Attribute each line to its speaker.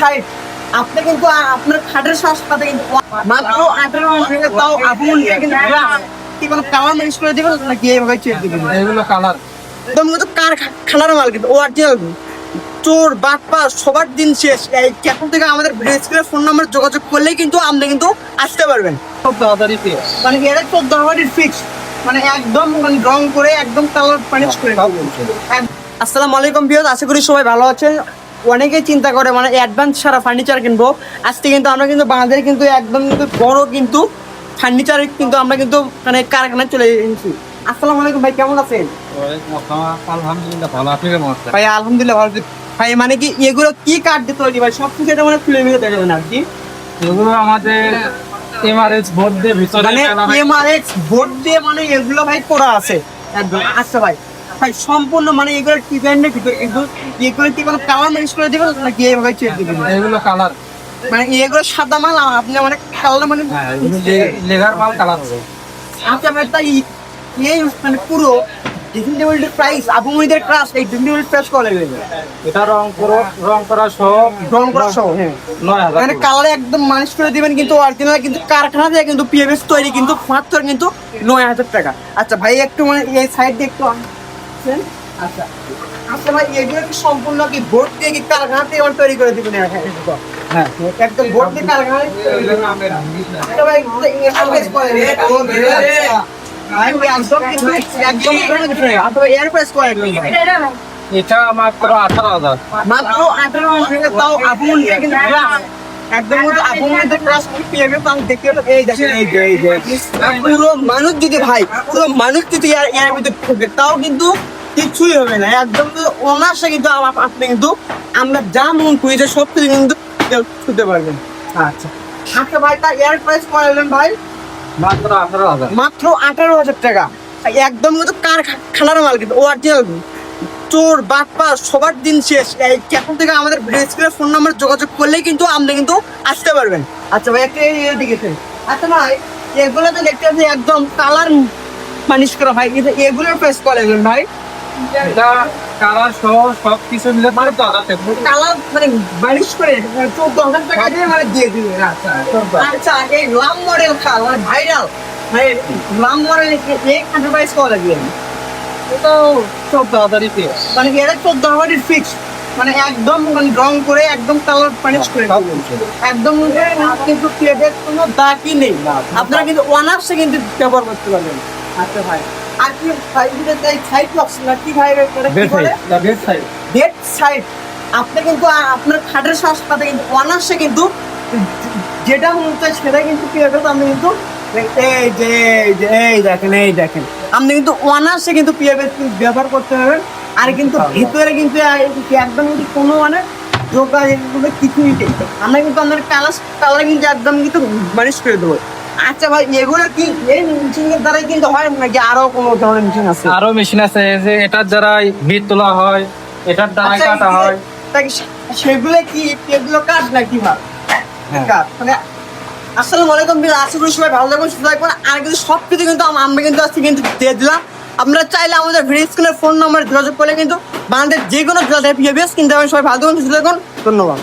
Speaker 1: Side. আপনি কিন্তু আপনার খাটের কিন্তু মাত্র আঠারো তাও আপনি কিন্তু কি কোনো কালার ম্যানেজ করে দিবেন নাকি এইভাবে চেয়ে দিবেন?
Speaker 2: এগুলো কালার
Speaker 1: একদম কিন্তু কার খালার মাল কিন্তু অরিজিনাল চোর বাটপা সবার দিন শেষ। এই এখন থেকে আমাদের ফোন নাম্বার যোগাযোগ করলেই কিন্তু আপনি কিন্তু আসতে পারবেন। মানে এটা চোদ্দ ফিক্স মানে একদম মানে রং করে একদম কালার ম্যানেজ করে আসসালামু আলাইকুম আশা করি সবাই ভালো আছেন। অনেকেই চিন্তা করে মানে অ্যাডভান্স সারা ফার্নিচার কিনবো। আজকে কিন্তু আমরা কিন্তু বাংলাদেশে কিন্তু একদম কিন্তু বড় কিন্তু ফার্নিচার কিন্তু আমরা কিন্তু মানে কারখানায় চলে এসেছি। আসসালামু আলাইকুম ভাই কেমন আছেন?
Speaker 2: আলহামদুলিল্লাহ ভালো আপনি কেমন আছেন?
Speaker 1: ভাই আলহামদুলিল্লাহ ভালো ভাই মানে কি এগুলো কি কাঠ দিয়ে তৈরি ভাই? সব কিছু এটা মানে খুলে মিলে দেখাবেন আর কি
Speaker 2: এগুলো আমাদের এমআরএস বোর্ড দিয়ে ভিতরে
Speaker 1: মানে এমআরএক্স বোর্ড দিয়ে মানে এগুলো ভাই করা আছে। একদম আচ্ছা ভাই। ভাই সম্পূর্ণ মানে এগুলো ডিজাইনের ভিতরে কিন্তু এগুলো কি কোনো কালার ম্যানেজ করে দিবেন নাকি এইভাবে চেয়ে দিবেন
Speaker 2: এগুলো কালার
Speaker 1: মানে এগুলো সাদা মাল আপনি মানে কালার মানে
Speaker 2: হ্যাঁ লেগার মাল কালার হবে।
Speaker 1: আচ্ছা ভাই তাই এই মানে পুরো ড্রেসিং টেবিলটির প্রাইস আবু মনিদের ক্লাস এই ড্রেসিং টেবিল প্রাইস কত লাগবে
Speaker 2: এটা রং করো রং করা সহ
Speaker 1: রং করা সহ হ্যাঁ।
Speaker 2: নয় হাজার
Speaker 1: মানে কালারে একদম মানুষ করে দিবেন কিন্তু অরিজিনাল কিন্তু কারখানা থেকে কিন্তু পিএফএস তৈরি কিন্তু মাত্র কিন্তু নয় হাজার টাকা। আচ্ছা ভাই একটু মানে এই সাইড দিয়ে একটু আনছেন আচ্ছা। আচ্ছা ভাই এগুলো কি সম্পূর্ণ কি বোর্ড দিয়ে কি কারখানা থেকে তৈরি করে দিবেন
Speaker 2: হ্যাঁ
Speaker 1: একদম বোর্ড দিয়ে
Speaker 2: এটা মাত্র আঠারো হাজার।
Speaker 1: মাত্র আঠারো হাজার। তাও আপন কিন্তু একদম আপন মতো ক্লাস পেয়ে আমি দেখতে এই দেখেন এই যে এই যে। পুরো মানুষ যদি ভাই পুরো মানুষ যদি এর এর ভিতরে ঢুকে তাও কিন্তু কিছুই হবে না। একদম অনার্সে কিন্তু আপ- আপনি কিন্তু আমরা যা মন করেছে সব কিছু কিন্তু ছুতে পারবেন আচ্ছা। আচ্ছা ভাই তা এয়ার প্রাইস করালেন ভাই?
Speaker 2: মাত্র আঠারো হাজার।
Speaker 1: মাত্র আঠারো হাজার টাকা। একদম কিন্তু কার খালার মাল কিন্তু অরিজিনাল চোর বাটপা সবার দিন শেষ। এখন থেকে আমাদের স্ক্রিনের ফোন নাম্বার যোগাযোগ করলেই কিন্তু আপনি কিন্তু আসতে পারবেন। আচ্ছা ভাই একটা আছে। আচ্ছা ভাই এগুলো তো দেখতে পাচ্ছি একদম কালার মানিশ করা ভাই। এগুলোর ভাই।
Speaker 2: কালার সহ সব কিছু মিলে হাজার
Speaker 1: কালার মানে বানিশ করে চোদ্দ হাজার টাকা দিয়ে মানে দিয়ে দিবে। আচ্ছা আচ্ছা এই লাম মডেল মানে ভাইরাল। ভাই লাম মডেল এই কান্ট্রি প্রাইস কত লাগবে।
Speaker 2: এটা চোদ্দ হাজারই পেয়ে
Speaker 1: মানে এটা চোদ্দ হাজারের ফিক্স মানে একদম মানে রং করে একদম কালার পানিশ করে একদম কিন্তু প্লেটের কোনো দাগই নেই। আপনারা কিন্তু ওয়ানার্সে কিন্তু ব্যবহার করতে পারবেন। আচ্ছা ভাই। আর কি ভাই এটা তাই সাইড বক্স না? কি ভাই এটা কি বলে?
Speaker 2: সাইড সাইড
Speaker 1: ডেড সাইড আপনি কিন্তু আপনার খাটের সাথে কিন্তু অনার্সে কিন্তু যেটা মনে চায় সেটা কিন্তু কি হবে আপনি কিন্তু এই যে এই দেখেন এই দেখেন। আপনি কিন্তু অনার্সে কিন্তু পিএফএস ব্যবহার করতে পারবেন আর কিন্তু ভিতরে কিন্তু একদম কিন্তু কোনো মানে যোগা এগুলো কিছুই নেই। আমরা কিন্তু আপনার কালার কালার কিন্তু একদম কিন্তু ম্যানেজ করে দেবো। আচ্ছা ভাই এগুলো কি এই মেশিনের দ্বারাই কিন্তু হয় নাকি আরও কোনো ধরনের মেশিন আছে?
Speaker 2: আরও মেশিন আছে যে এটার দ্বারাই ভিত তোলা হয় এটার দ্বারাই
Speaker 1: আচ্ছা,
Speaker 2: কাটা হয়।
Speaker 1: সেগুলো কি এগুলো কাঠ নাকি ভাই?
Speaker 2: হ্যাঁ।
Speaker 1: কাঠ মানে আসসালামু আলাইকুম বিল আশা করি সবাই ভালো থাকবেন সুস্থ থাকবেন আর কিন্তু সব কিছু কিন্তু আমরা কিন্তু আজকে কিন্তু দিয়ে দিলাম। আপনারা চাইলে আমাদের ভিডিও স্ক্রিনের ফোন নাম্বার যোগাযোগ করলে কিন্তু বাংলাদেশ যে কোনো জেলাতে পিএবিএস কিন্তু সবাই ভালো থাকবেন সুস্থ থাকুন। ধন্যবাদ।